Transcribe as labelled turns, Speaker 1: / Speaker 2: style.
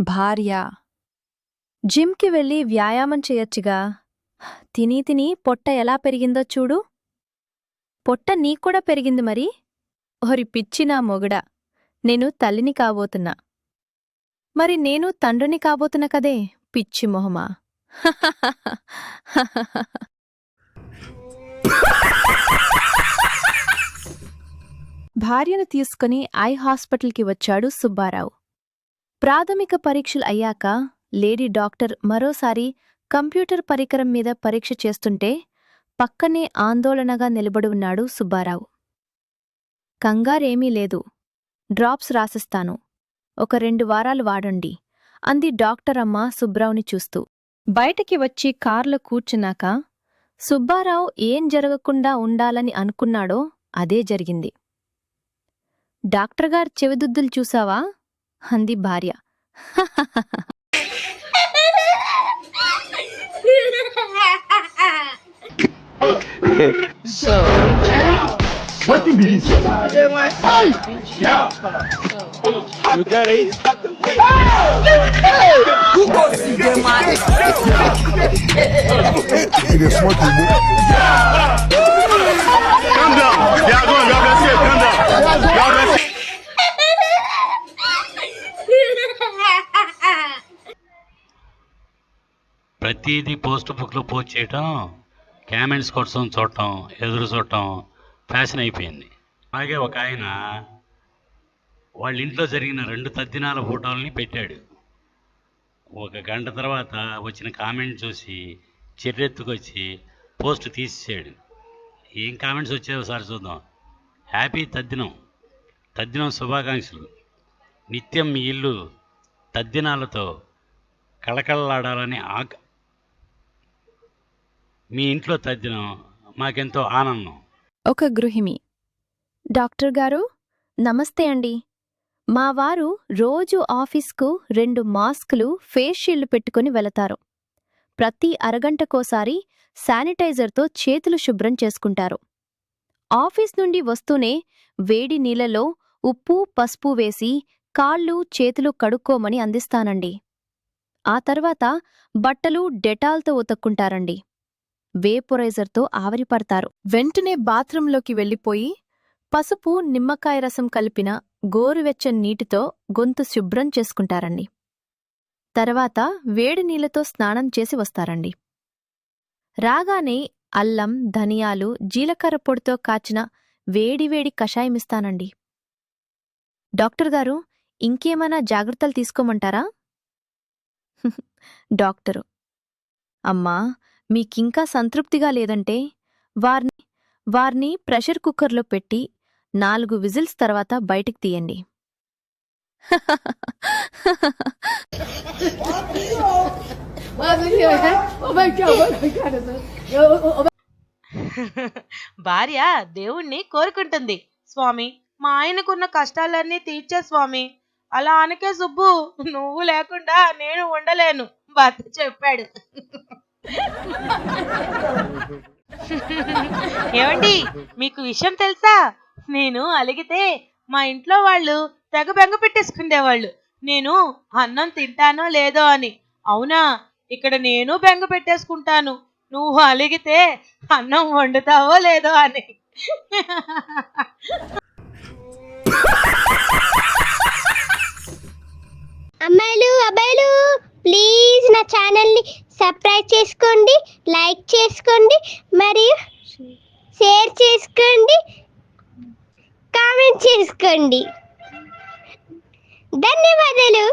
Speaker 1: భార్య. జిమ్కి వెళ్ళి వ్యాయామం చేయొచ్చుగా. తిని తిని పొట్ట ఎలా పెరిగిందో చూడు. పొట్ట నీకూడా పెరిగింది మరి. పిచ్చి పిచ్చినా మొగుడా. నేను తల్లిని కాబోతున్నా. మరి నేను తండ్రిని కాబోతున్నా కదే పిచ్చి మొహమా. భార్యను తీసుకుని ఐ హాస్పిటల్కి వచ్చాడు సుబ్బారావు. ప్రాథమిక పరీక్షలు అయ్యాక లేడీ డాక్టర్ మరోసారి కంప్యూటర్ పరికరం మీద పరీక్ష చేస్తుంటే పక్కనే ఆందోళనగా నిలబడి ఉన్నాడు సుబ్బారావు. కంగారేమీ లేదు. డ్రాప్స్ రాసిస్తాను. ఒక రెండు వారాలు వాడండి అంది డాక్టర్ అమ్మ సుబ్రావుని చూస్తూ. బయటికి వచ్చి కార్లో కూర్చున్నాక సుబ్బారావు ఏం జరగకుండా ఉండాలని అనుకున్నాడో అదే జరిగింది. డాక్టర్గారు చెవిదుద్దులు చూసావా అంది భార్య
Speaker 2: What the bees? You
Speaker 3: ప్రతిదీ పోస్ట్ బుక్లో పోస్ట్ చేయటం కామెంట్స్ కోసం చూడటం ఎదురు చూడటం ఫ్యాషన్ అయిపోయింది. అలాగే ఒక ఆయన వాళ్ళ ఇంట్లో జరిగిన రెండు తద్దినాల ఫోటోల్ని పెట్టాడు. ఒక గంట తర్వాత వచ్చిన కామెంట్ చూసి చెర్రెత్తుకొచ్చి పోస్ట్ తీసేసాడు. ఏం కామెంట్స్ వచ్చాయో సార్ చూద్దాం. హ్యాపీ తద్దినం. తద్దినం శుభాకాంక్షలు. నిత్యం మీ ఇల్లు తద్దినాలతో కళకళలాడాలని ఆక మీ ఇంట్లో తద్దినం మాకెంతో ఆనందం.
Speaker 1: ఒక గృహిణి. డాక్టర్ గారు నమస్తే అండి. మా వారు రోజు ఆఫీస్కు రెండు మాస్కులు ఫేస్ షీల్డ్ పెట్టుకుని వెళతారు. ప్రతి అరగంటకోసారి శానిటైజర్తో చేతులు శుభ్రం చేసుకుంటారు. ఆఫీస్ నుండి వస్తూనే వేడి నీళ్ళలో ఉప్పు పసుపు వేసి కాళ్ళు చేతులు కడుక్కోమని అందిస్తానండి. ఆ తర్వాత బట్టలు డెటాల్తో ఉతక్కుంటారండి. వేపొరైజర్తో ఆవిరిపడతారు. వెంటనే బాత్రూంలోకి వెళ్ళిపోయి పసుపు నిమ్మకాయ రసం కలిపిన గోరువెచ్చని నీటితో గొంతు శుభ్రం చేసుకుంటారండి. తర్వాత వేడి నీళ్ళతో స్నానం చేసి వస్తారండి. రాగానే అల్లం ధనియాలు జీలకర్ర పొడితో కాచిన వేడివేడి కషాయమిస్తానండి. డాక్టర్ గారు ఇంకేమైనా జాగ్రత్తలు తీసుకోమంటారా? డాక్టరు అమ్మా మీకింకా సంతృప్తిగా లేదంటే వార్ని వారిని ప్రెషర్ కుక్కర్లో పెట్టి నాలుగు విజిల్స్ తర్వాత బయటికి తీయండి.
Speaker 4: భార్య దేవుణ్ణి కోరుకుంటుంది. స్వామి మా ఆయనకున్న కష్టాలన్నీ తీర్చే స్వామి. అలా అనకే సుబ్బు నువ్వు లేకుండా నేను ఉండలేను. భర్త చెప్పాడు. ఏమండి మీకు విషయం తెలుసా? నేను అలిగితే మా ఇంట్లో వాళ్ళు తెగ బెంగ పెట్టేసుకునేవాళ్ళు నేను అన్నం తింటానో లేదో అని. అవునా? ఇక్కడ నేను బెంగ పెట్టేసుకుంటాను. నువ్వు అలిగితే అన్నం వండుతావో లేదో అని.
Speaker 5: అమ్మాయిలు అబ్బాయిలు! ప్లీజ్ నా ఛానల్ని సబ్స్క్రైబ్ చేసుకోండి లైక్ చేసుకోండి మరియు షేర్ చేసుకోండి కామెంట్ చేసుకోండి. ధన్యవాదాలు.